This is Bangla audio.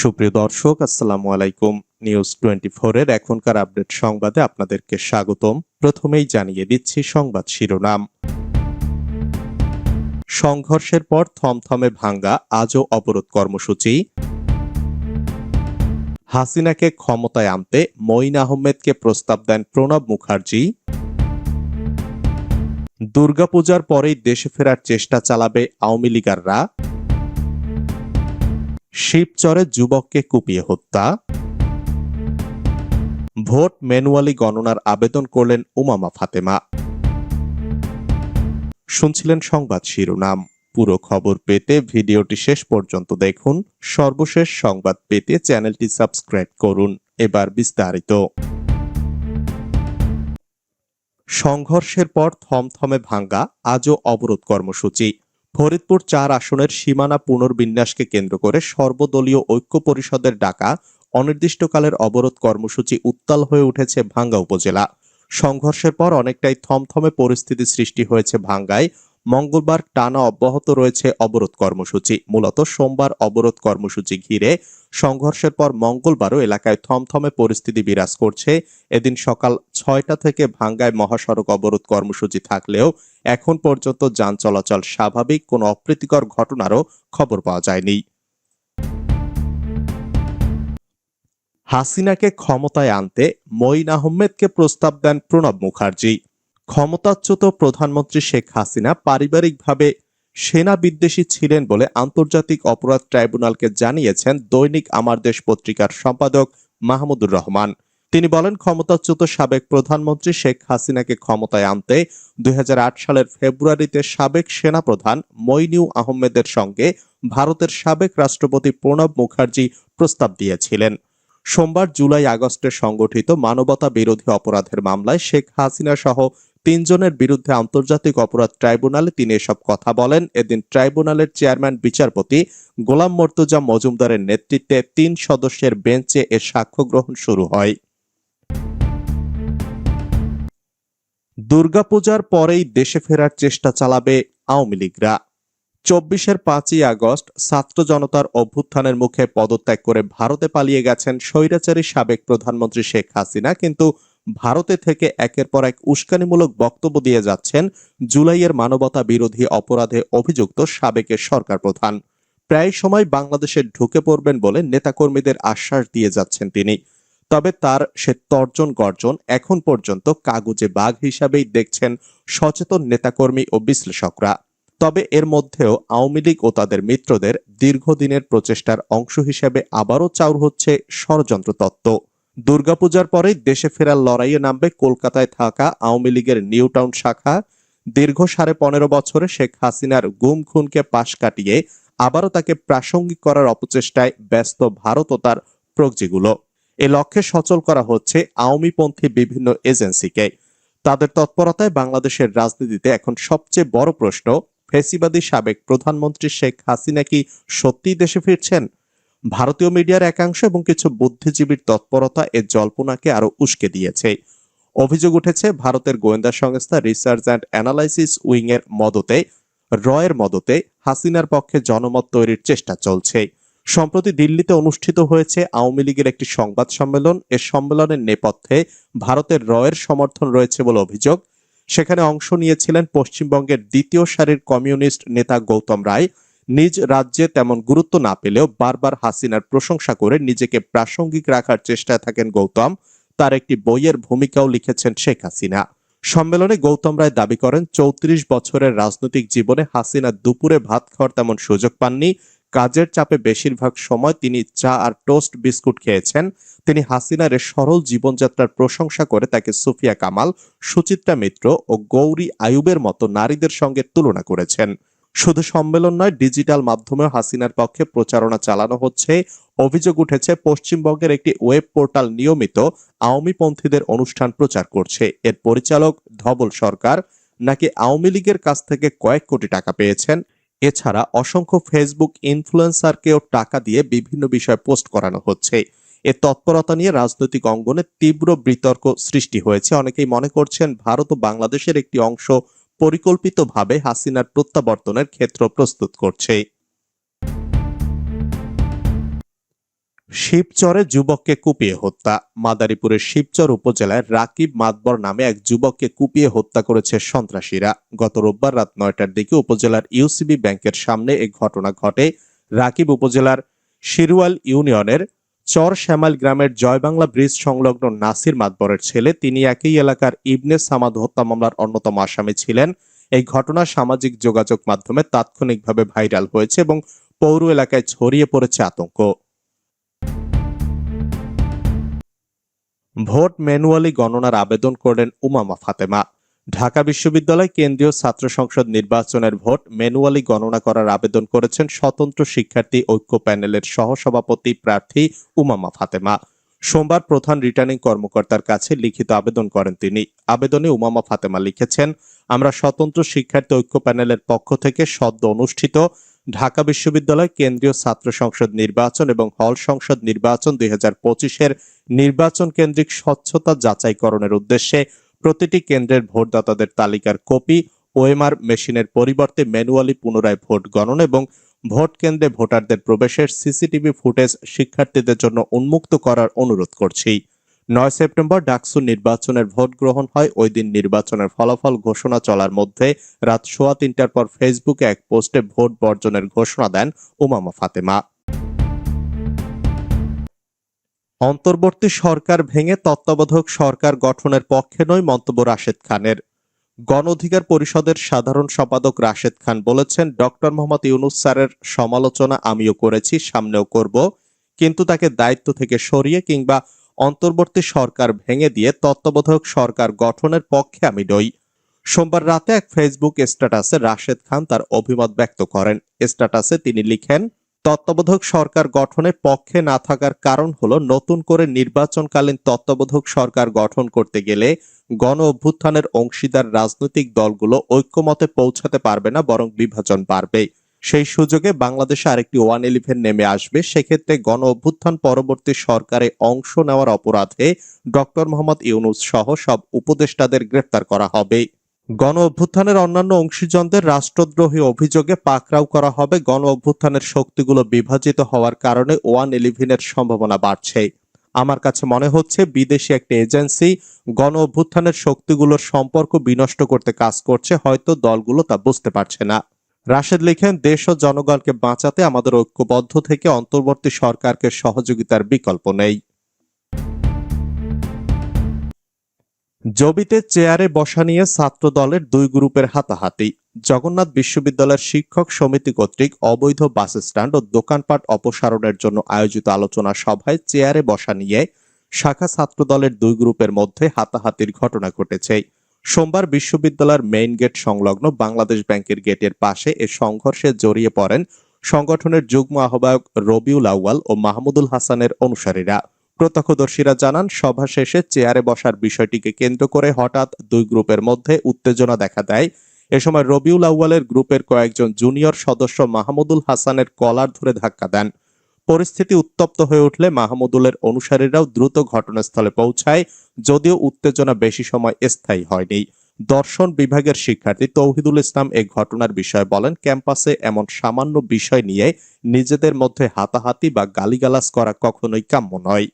সুপ্রিয় দর্শক, আসসালামু আলাইকুম। নিউজ টোয়েন্টি এর এখনকার আপডেট সংবাদে আপনাদেরকে স্বাগতম। প্রথমেই জানিয়ে দিচ্ছি সংবাদ শিরোনাম। সংঘর্ষের পর থমথমে ভাঙ্গা আজও অবরোধ কর্মসূচি। হাসিনাকে ক্ষমতায় আনতে মঈন আহমেদকে প্রস্তাব দেন প্রণব মুখার্জি। দুর্গাপূজার পরেই দেশে ফেরার চেষ্টা চালাবে আওয়ামী লীগাররা। শিবচরে যুবককে কুপিয়ে হত্যা। ভোট ম্যানুয়ালি গণনার আবেদন করলেন উমামা ফাতেমা। শুনছিলেন সংবাদ শিরোনাম। পুরো খবর পেতে ভিডিওটি শেষ পর্যন্ত দেখুন। সর্বশেষ সংবাদ পেতে চ্যানেলটি সাবস্ক্রাইব করুন। এবার বিস্তারিত। সংঘর্ষের পর থমথমে ভাঙ্গা আজও অবরোধ কর্মসূচি। ফরিদপুর চার আসনের সীমানা পুনর্বিন্যাসকে কেন্দ্র করে সর্বদলীয় ঐক্য পরিষদের ডাকা অনির্দিষ্টকালের অবরোধ কর্মসূচি উত্তাল হয়ে উঠেছে ভাঙ্গা উপজেলা। সংঘর্ষের পর অনেকটাই থমথমে পরিস্থিতি সৃষ্টি হয়েছে ভাঙ্গায়। মঙ্গলবার টানা অব্যাহত রয়েছে অবরোধ কর্মসূচি। মূলত সোমবার অবরোধ কর্মসূচি ঘিরে সংঘর্ষের পর মঙ্গলবারও এলাকায় থমথমে পরিস্থিতি বিরাজ করছে। এদিন সকাল ছয়টা থেকে ভাঙ্গায় মহাসড়ক অবরোধ কর্মসূচি থাকলেও এখন পর্যন্ত যান চলাচল স্বাভাবিক, কোনো অপ্রীতিকর ঘটনারও খবর পাওয়া যায়নি। হাসিনাকে ক্ষমতায় আনতে মঈন আহমেদকে প্রস্তাব দেন প্রণব মুখার্জি। ক্ষমতাচ্যুত প্রধানমন্ত্রী শেখ হাসিনা পারিবারিকভাবে সেনা বিদ্বেষী ছিলেন বলে আন্তর্জাতিক অপরাধ ট্রাইব্যুনালকে জানিয়েছেন দৈনিক আমার দেশ পত্রিকার সম্পাদক মাহমুদুর রহমান। তিনি বলেন, ক্ষমতাচ্যুত সাবেক প্রধানমন্ত্রী শেখ হাসিনাকে ক্ষমতায় আনতে দুই হাজার আট সালের ফেব্রুয়ারিতে সাবেক সেনাপ্রধান মইনিউ আহমেদের সঙ্গে ভারতের সাবেক রাষ্ট্রপতি প্রণব মুখার্জি প্রস্তাব দিয়েছিলেন। সোমবার জুলাই আগস্টে সংগঠিত মানবতা বিরোধী অপরাধের মামলায় শেখ হাসিনা সহ তিনজনের বিরুদ্ধে আন্তর্জাতিক অপরাধ ট্রাইব্যুনালে তিনি এসব কথা বলেন। এদিন ট্রাইব্যুনালের চেয়ারম্যান, বিচারপতি গোলাম মর্তুজা মজুমদারের নেতৃত্বে তিন সদস্যের বেঞ্চে এ সাক্ষ্য গ্রহণ শুরু হয়। দুর্গাপূজার পরেই দেশে ফেরার চেষ্টা চালাবে আওয়ামী লীগরা। চব্বিশের পাঁচই আগস্ট ছাত্র জনতার অভ্যুত্থানের মুখে পদত্যাগ করে ভারতে পালিয়ে গেছেন স্বৈরাচারী সাবেক প্রধানমন্ত্রী শেখ হাসিনা। কিন্তু ভারতে থেকে একের পর এক উস্কানিমূলক বক্তব্য দিয়ে যাচ্ছেন জুলাইয়ের মানবতা বিরোধী অপরাধে অভিযুক্ত সাবেকের সরকার প্রধান। প্রায় সময় বাংলাদেশে ঢুকে পড়বেন বলে নেতাকর্মীদের আশ্বাস দিয়ে যাচ্ছেন তিনি। তবে তার সে তর্জন গর্জন এখন পর্যন্ত কাগজে বাঘ হিসাবেই দেখছেন সচেতন নেতাকর্মী ও বিশ্লেষকরা। তবে এর মধ্যেও আওয়ামী লীগ ও তাদের মিত্রদের দীর্ঘদিনের প্রচেষ্টার অংশ হিসেবে আবারও চাউর হচ্ছে ষড়যন্ত্র তত্ত্ব। দুর্গাপূজার পরেই দেশে ফেরার লড়াইয়ে নামবে কলকাতায় থাকা আওয়ামী লীগের নিউ টাউন শাখা। দীর্ঘ সাড়ে পনেরো বছরে শেখ হাসিনার গুম খুনকে পাশ কাটিয়ে আবারও তাকে প্রাসঙ্গিক করার অপচেষ্টায় ব্যস্ত ভারত ও তার প্রজ্জিগুলো এ লক্ষ্যে সচল করা হচ্ছে আওয়ামীপন্থী বিভিন্ন এজেন্সিকে। তাদের তৎপরতায় বাংলাদেশের রাজনীতিতে এখন সবচেয়ে বড় প্রশ্ন, ফেসিবাদী সাবেক প্রধানমন্ত্রী শেখ হাসিনা কি সত্যিই দেশে ফিরছেন? ভারতীয় মিডিয়ার একাংশ এবং কিছু বুদ্ধিজীবীর তৎপরতা এ জল্পনাকে আরও উস্কে দিয়েছে। অভিযোগ উঠেছে, ভারতের গোয়েন্দা সংস্থা রিসার্চ অ্যান্ড অ্যানালাইসিস উইং এর মদতে, রয়ের মদতে হাসিনার পক্ষে জনমত তৈরির চেষ্টা চলছে। সম্প্রতি দিল্লিতে অনুষ্ঠিত হয়েছে আওয়ামী লীগের একটি সংবাদ সম্মেলন। এ সম্মেলনের নেপথ্যে ভারতের রয়ের সমর্থন রয়েছে বলে অভিযোগ। সেখানে অংশ নিয়েছিলেন পশ্চিমবঙ্গের দ্বিতীয় সারির কমিউনিস্ট নেতা গৌতম রায়। নিজ রাজ্যে তেমন গুরুত্ব না পেলেও বারবার হাসিনার প্রশংসা করে নিজেকে প্রাসঙ্গিক রাখার চেষ্টায় থাকেন গৌতম। তার একটি বইয়ের ভূমিকাও লিখেছেন শেখ হাসিনা। সম্মেলনে গৌতম রায় দাবি করেন, চৌত্রিশ বছরের রাজনৈতিক জীবনে হাসিনা দুপুরে ভাত খাওয়ার তেমন সুযোগ পাননি। কাজের চাপে বেশিরভাগ সময় তিনি চা আর টোস্ট বিস্কুট খেয়েছেন। তিনি হাসিনার সরল জীবনযাত্রার প্রশংসা করে তাকে সুফিয়া কামাল, সুচিত্রা মিত্র ও গৌরী আয়ুবের মতো নারীদের সঙ্গে তুলনা করেছেন। শুধু সম্মেলন নয়, ডিজিটাল মাধ্যমেও হাসিনার পক্ষে প্রচারণা চালানো হচ্ছে। অভিযোগ উঠেছে, পশ্চিমবঙ্গের একটি ওয়েব পোর্টাল নিয়মিত আওয়ামীপন্থীদের অনুষ্ঠান প্রচার করছে। এর পরিচালক ধবল সরকার নাকি আওয়ামী লীগের কাছ থেকে কয়েক কোটি টাকা পেয়েছেন? এছাড়া অসংখ্য ফেসবুক ইনফ্লুয়েন্সারকেও টাকা দিয়ে বিভিন্ন বিষয় পোস্ট করানো হচ্ছে। এ তৎপরতা নিয়ে রাজনৈতিক অঙ্গনে তীব্র বিতর্ক সৃষ্টি হয়েছে। অনেকেই মনে করছেন, ভারত ও বাংলাদেশের একটি অংশ পরিকল্পিতভাবে হাসিনার প্রত্যাবর্তনের ক্ষেত্র প্রস্তুত করছে। শিবচরে যুবককে কুপিয়ে হত্যা। মাদারীপুরের শিবচর উপজেলায় রাকিব মাতবর নামে এক যুবককে কুপিয়ে হত্যা করেছে সন্ত্রাসীরা। গত রোববার রাত নয়টার দিকে উপজেলার ইউসিবি ব্যাংকের সামনে এই ঘটনা ঘটে। রাকিব উপজেলার শিরুয়াল ইউনিয়নের চর শ্যামাল গ্রামের জয়বাংলা ব্রিজ সংলগ্ন নাসির মাতবরের ছেলে, তিনি একই এলাকার ইবনে সামাদ হত্যা মামলার অন্যতম আসামি ছিলেন। এই ঘটনা সামাজিক যোগাযোগ মাধ্যমে তাৎক্ষণিকভাবে ভাইরাল হয়েছে এবং পৌর এলাকায় ছড়িয়ে পড়েছে আতঙ্ক। ভোট ম্যানুয়ালি গণনার আবেদন করেন উমামা ফাতেমা। ঢাকা বিশ্ববিদ্যালয় কেন্দ্রীয় ছাত্র সংসদ নির্বাচনের ভোট ম্যানুয়ালি গণনা করার আবেদন করেছেন স্বতন্ত্র শিক্ষার্থী ঐক্য প্যানেলের সহসভাপতি প্রার্থী উমামা ফাতেমা। সোমবার প্রধান রিটার্নিং কর্মকর্তার কাছে লিখিত আবেদন করেন তিনি। আবেদনে উমামা ফাতেমা লিখেছেন, আমরা স্বতন্ত্র শিক্ষার্থী ঐক্য প্যানেলের পক্ষ থেকে সদ্য অনুষ্ঠিত ঢাকা বিশ্ববিদ্যালয় কেন্দ্রীয় ছাত্র সংসদ নির্বাচন এবং হল সংসদ নির্বাচন দুই হাজার পঁচিশের নির্বাচন কেন্দ্রিক স্বচ্ছতা যাচাইকরণের উদ্দেশ্যে প্রতিটি কেন্দ্রের ভোটদাতাদের তালিকার কপি, ওএমআর মেশিনের পরিবর্তে ম্যানুয়ালি পুনরায় ভোট গণনা এবং ভোট কেন্দ্রে ভোটারদের প্রবেশের সিসিটিভি ফুটেজ শিক্ষার্থীদের জন্য উন্মুক্ত করার অনুরোধ করছি। নয় সেপ্টেম্বর ডাকসু নির্বাচনের ভোট গ্রহণ হয়। ওই দিন নির্বাচনের ফলাফল ঘোষণা চলার মধ্যে রাত সোয়া তিনটার পর ফেসবুকে এক পোস্টে ভোট বর্জনের ঘোষণা দেন উমামা ফাতেমা। অন্তর্বর্তী সরকার ভেঙে তত্ত্বাবধায়ক সরকার গঠনের পক্ষে নয় মন্তব্য রাশেদ খানের। গণ অধিকার পরিষদের সাধারণ সম্পাদক রাশেদ খান বলেছেন, ডক্টর মোহাম্মদ ইউনুস স্যারের সমালোচনা আমিও করেছি, সামনেও করব। কিন্তু তাকে দায়িত্ব থেকে সরিয়ে কিংবা অন্তর্বর্তী সরকার ভেঙে দিয়ে তত্ত্বাবধায়ক সরকার গঠনের পক্ষে আমি নই। সোমবার রাতে এক ফেসবুক স্ট্যাটাসে রাশেদ খান তার অভিমত ব্যক্ত করেন। স্ট্যাটাসে তিনি লিখেন তত্ত্বাবধায়ক সরকার গঠনের পক্ষে না থাকার কারণ হলো নতুন করে নির্বাচনকালীন তত্ত্বাবধায়ক সরকার গঠন করতে গেলে গণ অভ্যুত্থানের অংশীদার রাজনৈতিক দলগুলো ঐক্যমতে পৌঁছাতে পারবে না, বরং বিভাজন বাড়বে। সেই সুযোগে বাংলাদেশে আরেকটি ওয়ান ইলেভেন নেমে আসবে। সেক্ষেত্রে গণ অভ্যুত্থান পরবর্তী সরকারে অংশ নেওয়ার অপরাধে ডক্টর মোহাম্মদ ইউনুস সহ সব উপদেষ্টাদের গ্রেফতার করা হবে। গণ অভ্যুত্থানের অন্যান্য অংশীজনদের রাষ্ট্রদ্রোহী অভিযোগে পাকড়াও করা হবে। গণ অভ্যুত্থানের শক্তিগুলো বিভাজিত হওয়ার কারণে ওয়ান ইলেভেনের সম্ভাবনা বাড়ছে। আমার কাছে মনে হচ্ছে বিদেশি একটা এজেন্সি গণ অভ্যুত্থানের শক্তিগুলোর সম্পর্ক বিনষ্ট করতে কাজ করছে, হয়তো দলগুলো তা বুঝতে পারছে না। রাশেদ লিখেন, দেশ ও জনগণকে বাঁচাতে আমাদের ঐক্যবদ্ধ থেকে অন্তর্বর্তী সরকারকে সহযোগিতার বিকল্প নেই। জবিতে চেয়ারে বসা নিয়ে ছাত্র দলের দুই গ্রুপের হাতাহাতি। জগন্নাথ বিশ্ববিদ্যালয়ের শিক্ষক সমিতি কর্তৃক অবৈধ বাস স্ট্যান্ড ও দোকানপাট অপসারণের জন্য আয়োজিত আলোচনা সভায় চেয়ারে বসা নিয়ে শাখা ছাত্র দলের দুই গ্রুপের মধ্যে হাতাহাতির ঘটনা ঘটেছে। সোমবার বিশ্ববিদ্যালয়ের মেইন গেট সংলগ্ন বাংলাদেশ ব্যাংকের গেটের পাশে এ সংঘর্ষে জড়িয়ে পড়েন সংগঠনের যুগ্ম আহ্বায়ক রবিউল আউয়াল ও মাহমুদুল হাসানের অনুসারীরা। প্রত্যক্ষদর্শীরা জানান, সভা শেষে চেয়ারে বসার বিষয়টিকে কেন্দ্র করে হঠাৎ দুই গ্রুপের মধ্যে উত্তেজনা দেখা দেয়। এ সময় রবিউল আউয়ালের গ্রুপের কয়েকজন জুনিয়র সদস্য মাহমুদুল হাসানের কলার ধরে ধাক্কা দেন। পরিস্থিতি উত্তপ্ত হয়ে উঠলে মাহমুদুলের অনুসারীরাও দ্রুত ঘটনাস্থলে পৌঁছায়, যদিও উত্তেজনা বেশি সময় স্থায়ী হয়নি। দর্শন বিভাগের শিক্ষার্থী তৌহিদুল ইসলাম এই ঘটনার বিষয়ে বলেন, ক্যাম্পাসে এমন সামান্য বিষয় নিয়ে নিজেদের মধ্যে হাতাহাতি বা গালিগালাজ করা কখনোই কাম্য নয়।